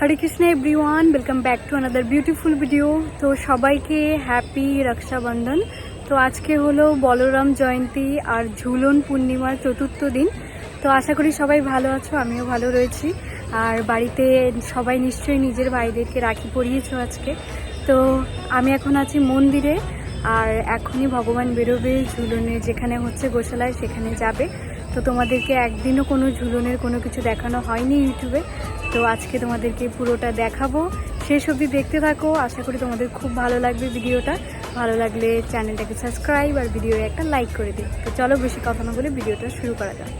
Hare Krishna everyone welcome back to another beautiful video তো সবাইকে happy Rakshabandhan তো আজকে হলো বলরাম জয়ন্তী আর ঝুলন পূর্ণিমার চতুর্থ দিন। তো আশা করি সবাই ভালো আছো, আমিও ভালো রয়েছি। আর বাড়িতে সবাই নিশ্চয়ই নিজের ভাইদেরকে রাখি পরিয়েছো আজকে। তো আমি এখন আছি মন্দিরে, আর এখনই ভগবান বেরোবে ঝুলনে, যেখানে হচ্ছে গোশালায় সেখানে যাবে। তো তোমাদেরকে একদিনও কোনো ঝুলনের কোনো কিছু দেখানো হয়নি ইউটিউবে। তো আজকে তোমাদেরকে পুরোটা দেখাবো। শেষ অবধি দেখতে থাকো। আশা করি তোমাদের খুব ভালো লাগবে ভিডিওটা। ভালো লাগলে চ্যানেলটাকে সাবস্ক্রাইব আর ভিডিও একটা লাইক করে দিই তো চলো বেশি কথা না বলে ভিডিওটা শুরু করা যাক।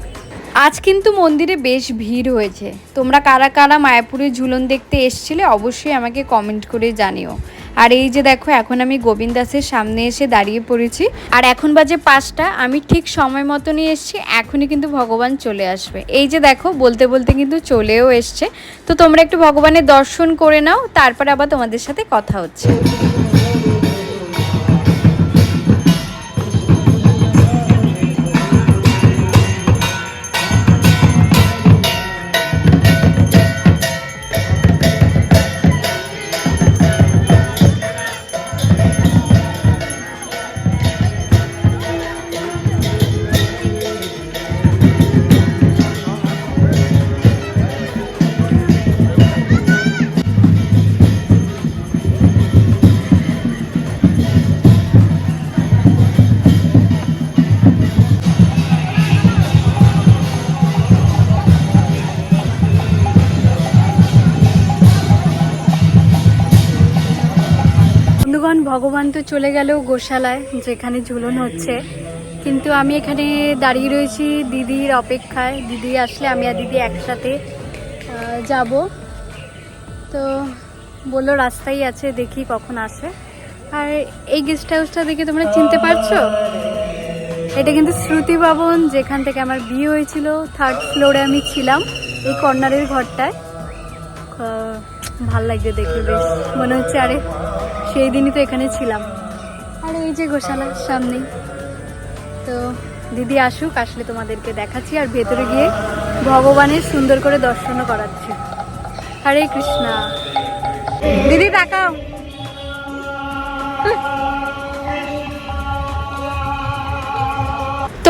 আজ কিন্তু মন্দিরে বেশ ভিড় হয়েছে। তোমরা কারা কারা মায়াপুরে ঝুলন দেখতে এসছিলে অবশ্যই আমাকে কমেন্ট করে জানিও। আর এই যে দেখো, এখন আমি গোবিন্দাসের সামনে এসে দাঁড়িয়ে পড়েছি। আর এখন বাজে পাঁচটা, আমি ঠিক সময় মতনই এসছি, এখনই কিন্তু ভগবান চলে আসবে। এই যে দেখো, বলতে বলতে কিন্তু চলেও এসছে। তো তোমরা একটু ভগবানের দর্শন করে নাও, তারপর আবার তোমাদের সাথে কথা হচ্ছে। ভগবান তো চলে গেল গোশালায়, যেখানে ঝুলন হচ্ছে। কিন্তু আমি এখানে দাঁড়িয়ে রয়েছি দিদির অপেক্ষায়। দিদি আসলে আমি আর দিদি একসাথে যাব। তো বলল রাস্তায় আছে, দেখি কখন আসে। আর এই গেস্ট হাউসটা দেখে তোমরা চিনতে পারছ? এটা কিন্তু শ্রুতি ভবন, যেখান থেকে আমার বিয়ে হয়েছিল। থার্ড ফ্লোরে আমি ছিলাম, এই কর্নারের ঘরটায়। ভালো লাগছে দেখে বেশ। মনে হচ্ছে, আরে সেই দিনই তো এখানে ছিলাম। আর এই যে গোশালার সামনেই। তো দিদি আসুক, আসলে তোমাদেরকে দেখাচ্ছি আর ভেতরে গিয়ে ভগবানের সুন্দর করে দর্শনও করাচ্ছি। হরে কৃষ্ণা। দিদি তাকাও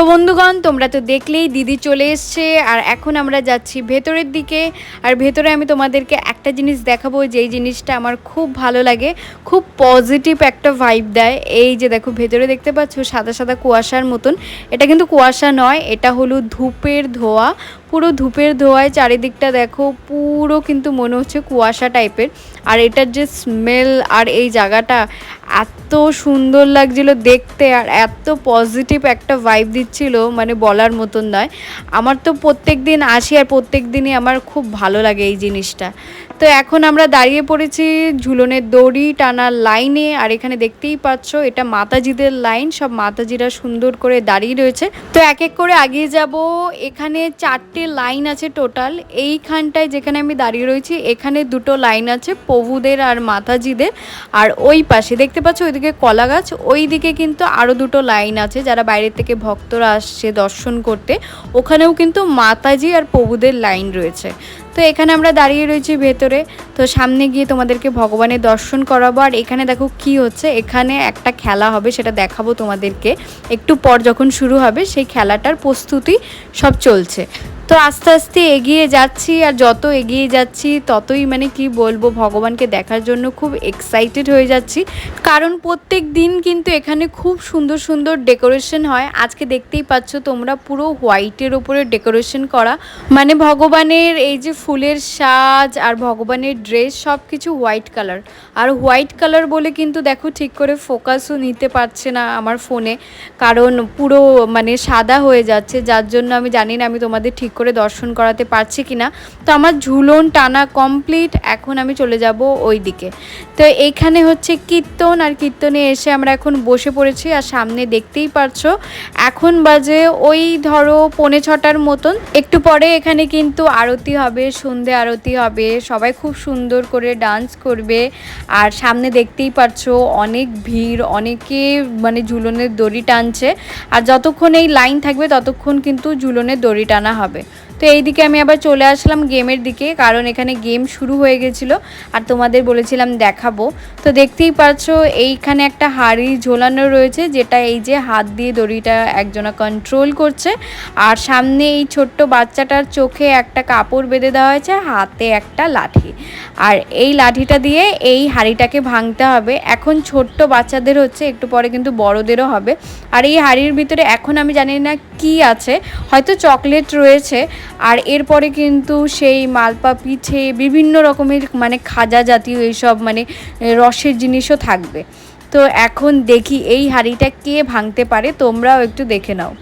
বন্ধুগণ, তোমরা তো দেখলেই দিদি চলে এসছে, আর এখন আমরা যাচ্ছি ভেতরের দিকে। আর ভেতরে আমি তোমাদেরকে একটা জিনিস দেখাবো, যেই জিনিসটা আমার খুব ভালো লাগে, খুব পজিটিভ একটা ভাইব দেয়। এই যে দেখো, ভেতরে দেখতে পাচ্ছ সাদা সাদা কুয়াশার মতন। এটা কিন্তু কুয়াশা নয়, এটা হলো ধূপের ধোয়া। পুরো ধূপের ধোয়ায় চারিদিকটা দেখো, পুরো কিন্তু মনে হচ্ছে কুয়াশা টাইপের। আর এটার যে স্মেল আর এই জায়গাটা এত সুন্দর লাগছিল দেখতে আর এত পজিটিভ একটা ভাইব দিচ্ছিল মানে বলার মতন নয়। আমার তো প্রত্যেক দিন আসি আর প্রত্যেক দিনই আমার খুব ভালো লাগে এই জিনিসটা। তো এখন আমরা দাঁড়িয়ে পড়েছি ঝুলনের দড়ি টানার লাইনে আর এখানে দেখতেই পাচ্ছ এটা মাতাজিদের লাইন সব মাতাজিরা সুন্দর করে দাঁড়িয়ে রয়েছে। তো এক এক করে আগিয়ে যাব। এখানে চারটে লাইন আছে টোটাল, এইখানটায় যেখানে আমি দাঁড়িয়ে রয়েছি, এখানে দুটো লাইন আছে প্রভুদের আর মাতাজিদের। আর ওই পাশে, দেখতে পাচ্ছ ওইদিকে কলা গাছ ওই দিকে কিন্তু আরও দুটো লাইন আছে যারা বাইরে থেকে ভক্তরা আসছে দর্শন করতে। ওখানেও কিন্তু মাতাজি আর প্রভুদের লাইন রয়েছে। তো এখানে আমরা দাঁড়িয়ে রয়েছি ভেতরে। তো সামনে গিয়ে তোমাদেরকে ভগবানের দর্শন করাবো। আর এখানে দেখো কি হচ্ছে? এখানে একটা খেলা হবে, সেটা দেখাবো তোমাদেরকে। একটু পর যখন শুরু হবে, সেই খেলাটার প্রস্তুতি সব চলছে। তো আস্তে আস্তে এগিয়ে যাচ্ছি, আর যত এগিয়ে যাচ্ছি, ততই মানে কি বলব, ভগবানকে দেখার জন্য খুব এক্সাইটেড হয়ে যাচ্ছি। কারণ প্রত্যেক দিন কিন্তু এখানে খুব সুন্দর সুন্দর ডেকোরেশন হয়। আজকে দেখতেই পাচ্ছ তোমরা পুরো হোয়াইটের ওপরে ডেকোরেশন করা। মানে ভগবানের এই যে ফুলের সাজ আর ভগবানের ড্রেস সব কিছু হোয়াইট কালার আর হোয়াইট কালার বলে কিন্তু দেখো ঠিক করে ফোকাসও নিতে পারছে না আমার ফোনে কারণ পুরো মানে সাদা হয়ে যাচ্ছে, যার জন্য আমি জানি না আমি তোমাদের ঠিক করে দর্শন করাতে পারছি কি না তো আমার ঝুলন টানা কমপ্লিট এখন আমি চলে যাব ওই দিকে তো এইখানে হচ্ছে কীর্তন, আর কীর্তনে এসে আমরা এখন বসে পড়েছি, আর সামনে দেখতেই পারছ, এখন বাজে ওই ধরো পৌনে ছটার মতন। একটু পরে এখানে কিন্তু আরতি হবে সন্ধে আরতি হবে, সবাই খুব সুন্দর করে ডান্স করবে। আর সামনে দেখতেই পাচ্ছ অনেক ভিড়, অনেকে মানে ঝুলনের দড়ি টানছে। আর যতক্ষণ এই লাইন থাকবে ততক্ষণ কিন্তু ঝুলনের দড়ি টানা হবে। তো এইদিকে আমি আবার চলে আসলাম গেমের দিকে, কারণ এখানে গেম শুরু হয়ে গেছিল আর তোমাদের বলেছিলাম দেখাবো। তো দেখতেই পাচ্ছ, এইখানে একটা হাড়ি ঝোলানো রয়েছে, যেটা এই যে হাত দিয়ে দড়িটা একজনা কন্ট্রোল করছে। আর সামনে এই ছোট্ট বাচ্চাটার চোখে একটা কাপড় বেঁধে দেওয়া হয়েছে, হাতে একটা লাঠি। আর এই লাঠিটা দিয়ে এই হাড়িটাকে ভাঙতে হবে। এখন ছোট্ট বাচ্চাদের হচ্ছে, একটু পরে কিন্তু বড়দেরও হবে। আর এই হাড়ির ভিতরে এখন আমি জানি না কি আছে? হয়তো চকলেট রয়েছে, আর এরপরে কিন্তু সেই মালপা পিঠে বিভিন্ন রকমের মানে খাজা জাতীয় এইসব মানে রসের জিনিসও থাকবে। তো এখন দেখি এই হাঁড়িটা কে ভাঙতে পারে, তোমরাও একটু দেখে নাও।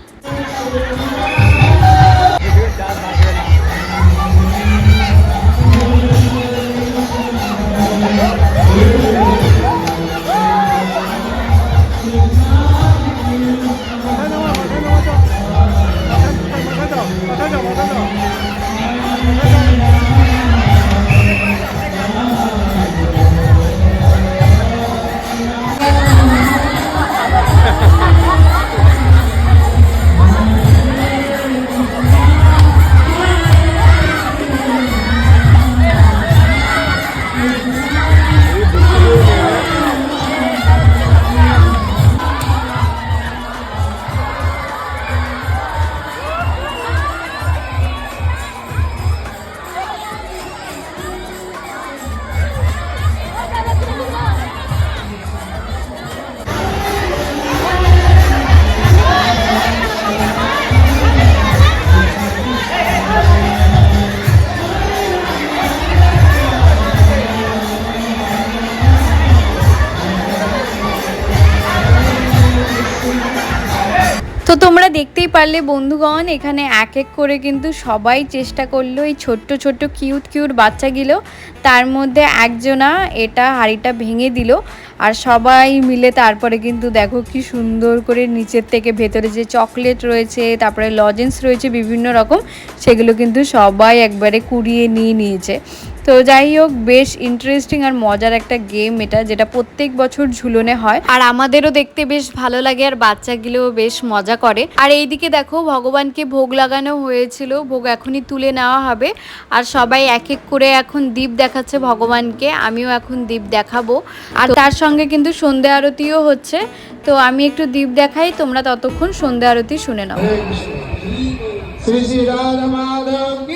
পারলে বন্ধুগণ, এখানে এক এক করে কিন্তু সবাই চেষ্টা করল এই ছোট্ট ছোট্ট কিউট কিউট বাচ্চাগুলো। তার মধ্যে একজনা এটা হাড়িটা ভেঙে দিল আর সবাই মিলে তারপরে কিন্তু দেখো কি সুন্দর করে নিচের থেকে ভেতরে যে চকলেট রয়েছে, তারপরে লজেন্স রয়েছে বিভিন্ন রকম, সেগুলো কিন্তু সবাই একবারে কুড়িয়ে নিয়ে নিয়েছে। তো যাই হোক বেশ ইন্টারেস্টিং আর মজার একটা গেম এটা যেটা প্রত্যেক বছর ঝুলনে হয় আর আমাদেরও দেখতে বেশ ভালো লাগে আর বাচ্চাগুলোও বেশ মজা করে আর এইদিকে দেখো ভগবানকে ভোগ লাগানো হয়েছিল ভোগ এখনই তুলে নেওয়া হবে আর সবাই এক এক করে এখন দ্বীপ দেখাচ্ছে ভগবানকে আমিও এখন দ্বীপ দেখাবো আর তার সঙ্গে কিন্তু সন্ধে আরতিও হচ্ছে তো আমি একটু দ্বীপ দেখাই তোমরা ততক্ষণ সন্ধে আরতি শুনে নাও শ্রী শ্রী রাধা মাধব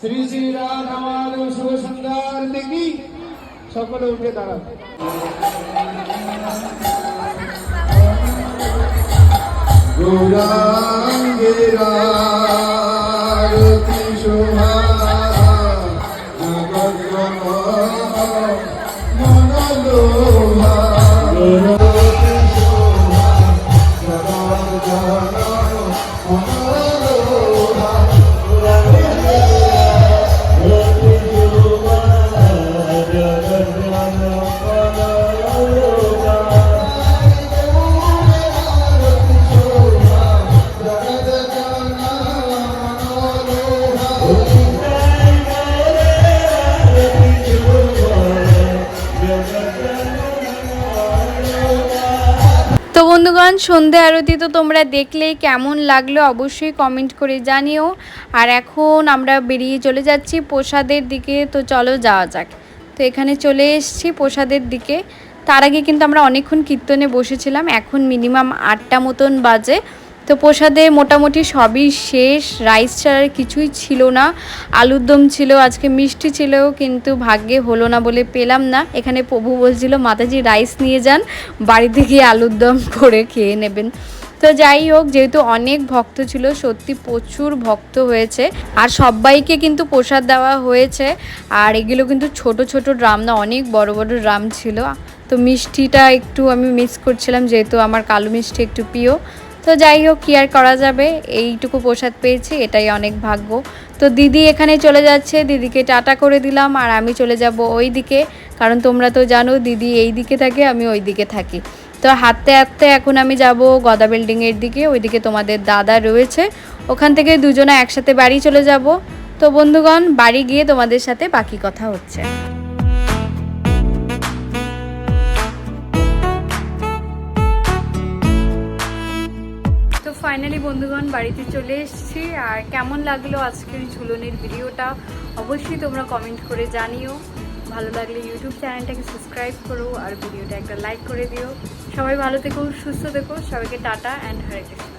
শ্রী শ্রী রাধামার শুভ সুন্দর দেখি সকলে উঠে দাঁড়ান। গৌরাঙ্গেরা। তো সন্ধ্যা সন্ধে আরতি তো তোমরা দেখলে কেমন লাগল অবশ্যই কমেন্ট করে জানিও। আর এখন আমরা বেরিয়ে চলে যাচ্ছি প্রসাদের দিকে, তো চলো যাওয়া যাক। তো এখানে চলে এসছি প্রসাদের দিকে। তার আগে কিন্তু আমরা অনেকক্ষণ কীর্তনে বসেছিলাম, এখন মিনিমাম আটটা মতন বাজে। তো প্রসাদে মোটামুটি সবই শেষ রাইস ছাড়া আর কিছুই ছিল না। আলুর দম ছিল, আজকে মিষ্টি ছিল, কিন্তু ভাগ্যে হলো না বলে পেলাম না। এখানে প্রভু বলছিল, মাতাজি রাইস নিয়ে যান, বাড়িতে গিয়ে আলুর দম করে খেয়ে নেবেন। তো যাই হোক, যেহেতু অনেক ভক্ত ছিল, সত্যি প্রচুর ভক্ত হয়েছে। আর সবাইকে কিন্তু প্রসাদ দেওয়া হয়েছে। আর এগুলো কিন্তু ছোট ছোট ড্রাম না, অনেক বড় বড় ড্রাম ছিল। তো মিষ্টিটা একটু আমি মিস করছিলাম, যেহেতু আমার কালো মিষ্টি একটু প্রিয়। তো যাই হোক, কি আর করা যাবে? এইটুকু প্রসাদ পেয়েছি, এটাই অনেক ভাগ্য। তো দিদি এখানে চলে যাচ্ছে, দিদিকে টাটা করে দিলাম, আর আমি চলে যাব ওই দিকে কারণ তোমরা তো জানো, দিদি এই দিকে থাকে, আমি ওই দিকে থাকি। তো হাঁটতে হাঁটতে এখন আমি যাব গদা বিল্ডিংয়ের দিকে, ওইদিকে তোমাদের দাদা রয়েছে। ওখান থেকে দুজনে একসাথে বাড়ি চলে যাব। তো বন্ধুগণ, বাড়ি গিয়ে তোমাদের সাথে বাকি কথা হচ্ছে। ফাইনালি বন্ধুগণ, বাড়িতে চলে এসেছি। আর কেমন লাগল আজকের ঝুলনের ভিডিওটা? অবশ্যই তোমরা কমেন্ট করে জানিও। ভালো লাগলে ইউটিউব চ্যানেলটাকে সাবস্ক্রাইব করো আর ভিডিওটা একটা লাইক করে দিও। সবাই ভালো থেকো, সুস্থ থেকো। সবাইকে টাটা অ্যান্ড হরে কৃষ্ণ